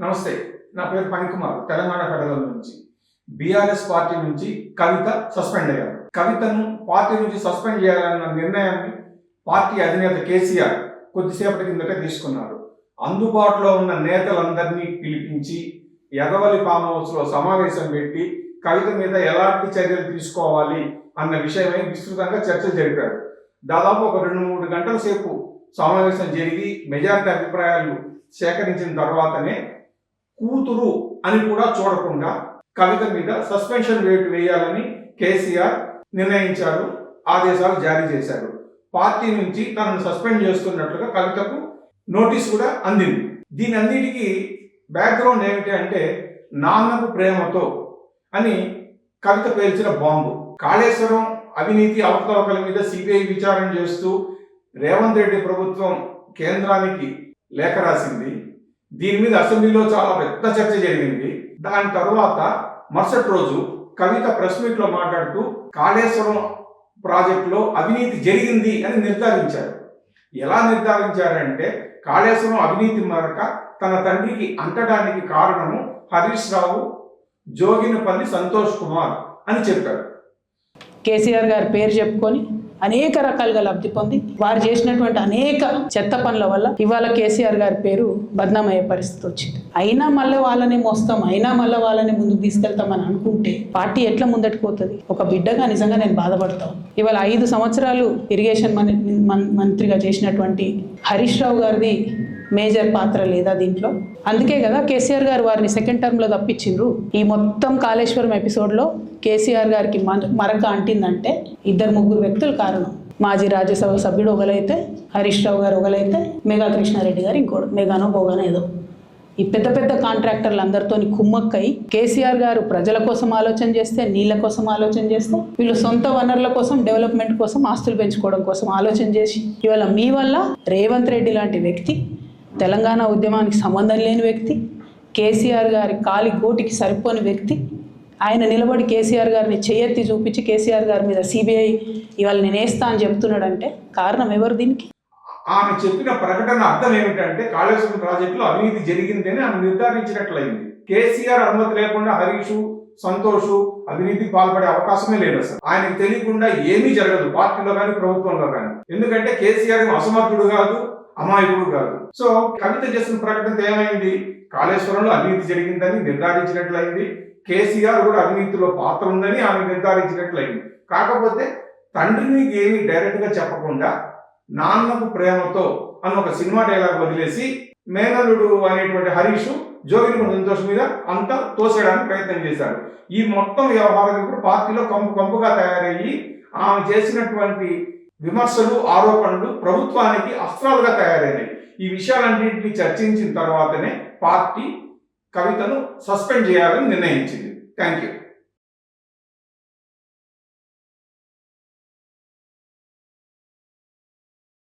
నమస్తే నా పేరు పనికుమార్ తెలంగాణ ఫెడరల్ నుంచి. బీఆర్ఎస్ పార్టీ నుంచి కవిత సస్పెండ్ అయ్యారు. కవితను పార్టీ నుంచి సస్పెండ్ చేయాలన్న నిర్ణయాన్ని పార్టీ అధినేత కేసీఆర్ కొద్దిసేపటి కిందటే తీసుకున్నారు అందుబాటులో ఉన్న నేతలందరినీ పిలిపించి ఎగవలి ఫామ్ హౌస్లో సమావేశం పెట్టి కవిత మీద ఎలాంటి చర్యలు తీసుకోవాలి అన్న విషయమై విస్తృతంగా చర్చలు జరిపారు. దాదాపు ఒక రెండు మూడు గంటల సేపు సమావేశం జరిగి మెజారిటీ అభిప్రాయాలు సేకరించిన తర్వాతనే కూతురు అని కూడా చూడకుండా కవిత మీద సస్పెన్షన్ రేటు వేయాలని కేసీఆర్ నిర్ణయించారు ఆదేశాలు జారీ చేశారు. పార్టీ నుంచి తనను సస్పెండ్ చేస్తున్నట్లుగా కవితకు నోటీస్ కూడా అందింది. దీని అన్నిటికీ బ్యాక్గ్రౌండ్ ఏమిటి అంటే నాన్నకు ప్రేమతో అని కవిత పేల్చిన బాంబు. కాళేశ్వరం అవినీతి అవకతవకల మీద సిబిఐ విచారణ చేస్తూ రేవంత్ రెడ్డి ప్రభుత్వం కేంద్రానికి లేఖ రాసింది. దీని మీద అసెంబ్లీలో చాలా పెద్ద చర్చ జరిగింది. దాని తర్వాత మరుసటి రోజు కవిత ప్రెస్ మీట్లో మాట్లాడుతూ కాళేశ్వరం ప్రాజెక్టులో అవినీతి జరిగింది అని నిర్ధారించారు. ఎలా నిర్ధారించారంటే కాళేశ్వరం అవినీతి మరక తన తండ్రికి అంటడానికి కారణము హరీష్ రావు జోగినపల్లి సంతోష్ కుమార్ అని చెప్పారు. కేసీఆర్ గారి పేరు చెప్పుకొని అనేక రకాలుగా లబ్ధి పొంది వారు చేసినటువంటి అనేక చెత్త పనుల వల్ల ఇవాళ కేసీఆర్ గారి పేరు బద్నామయ్యే పరిస్థితి వచ్చింది. అయినా మళ్ళీ వాళ్ళని మోస్తాం అయినా మళ్ళీ వాళ్ళని ముందుకు తీసుకెళ్తామని అనుకుంటే పార్టీ ఎట్లా ముందటికి పోతుంది ఒక బిడ్డగా నిజంగా నేను బాధపడతాను. ఇవాళ ఐదు సంవత్సరాలు ఇరిగేషన్ మంత్రిగా చేసినటువంటి హరీష్ రావు గారిది మేజర్ పాత్ర లేదా దీంట్లో? అందుకే కదా కేసీఆర్ గారు వారిని సెకండ్ టర్మ్లో తప్పించిండ్రు. ఈ మొత్తం కాళేశ్వరం ఎపిసోడ్లో కేసీఆర్ గారికి మరక అంటిందంటే ఇద్దరు ముగ్గురు వ్యక్తులు కారణం. మాజీ రాజ్యసభ సభ్యుడు ఒకలైతే హరీష్ రావు గారు ఒకలైతే మెగా కృష్ణారెడ్డి గారు ఇంకోటి మెగానో బోగానో ఏదో. ఈ పెద్ద పెద్ద కాంట్రాక్టర్లు అందరితో కుమ్మక్కై కేసీఆర్ గారు ప్రజల కోసం ఆలోచన చేస్తే నీళ్ళ కోసం ఆలోచన చేస్తే వీళ్ళు సొంత వనరుల కోసం డెవలప్మెంట్ కోసం ఆస్తులు పెంచుకోవడం కోసం ఆలోచన చేసి ఇవాళ మీ వల్ల రేవంత్ రెడ్డి లాంటి వ్యక్తి తెలంగాణ ఉద్యమానికి సంబంధం లేని వ్యక్తి కేసీఆర్ గారి కాలి గోటికి సరిపోని వ్యక్తి. ఆయన నిలబడి కేసీఆర్ గారిని చేయెత్తి చూపించి కేసీఆర్ గారి మీద సిబిఐ ఇవాళ నేను వేస్తా అని చెప్తున్నాడంటే కారణం ఎవరు దీనికి? ఆమె చెప్పిన ప్రకటన అర్థం ఏమిటంటే కాళేశ్వరం ప్రాజెక్టులో అవినీతి జరిగిందని ఆమె నిర్ధారించినట్లయింది. కేసీఆర్ అనుమతి లేకుండా హరీష్ సంతోష్ అవినీతికి పాల్పడే అవకాశమే లేదు అసలు. ఆయనకు తెలియకుండా ఏమీ జరగదు పార్టీలో కానీ ప్రభుత్వంలో కానీ ఎందుకంటే కేసీఆర్ అసమర్థుడు కాదు అమాయకుడు కాదు. సో కవిత చేసిన ప్రకటన ఏమైంది? కాళేశ్వరంలో అవినీతి జరిగిందని నిర్ధారించినట్లయింది. కేసీఆర్ కూడా అవినీతిలో పాత్ర ఉందని ఆమె నిర్ధారించినట్లయింది. కాకపోతే తండ్రిని ఏమీ డైరెక్ట్గా చెప్పకుండా నాన్నకు ప్రేమతో అన్న ఒక సినిమా డైలాగ్ వదిలేసి మేనలుడు అనేటువంటి హరీష్ జోగిని సంతోష్ మీద అంతా తోసేయడానికి ప్రయత్నం చేశారు. ఈ మొత్తం వ్యవహారం ఇప్పుడు పార్టీలో కంపు కంపుగా తయారయ్యి ఆమె చేసినటువంటి విమర్శలు ఆరోపణలు ప్రభుత్వానికి అస్త్రాలుగా తయారైనాయి ఈ విషయాలన్నింటినీ చర్చించిన తర్వాతనే పార్టీ కవితను సస్పెండ్ చేయాలని నిర్ణయించింది. Thank you.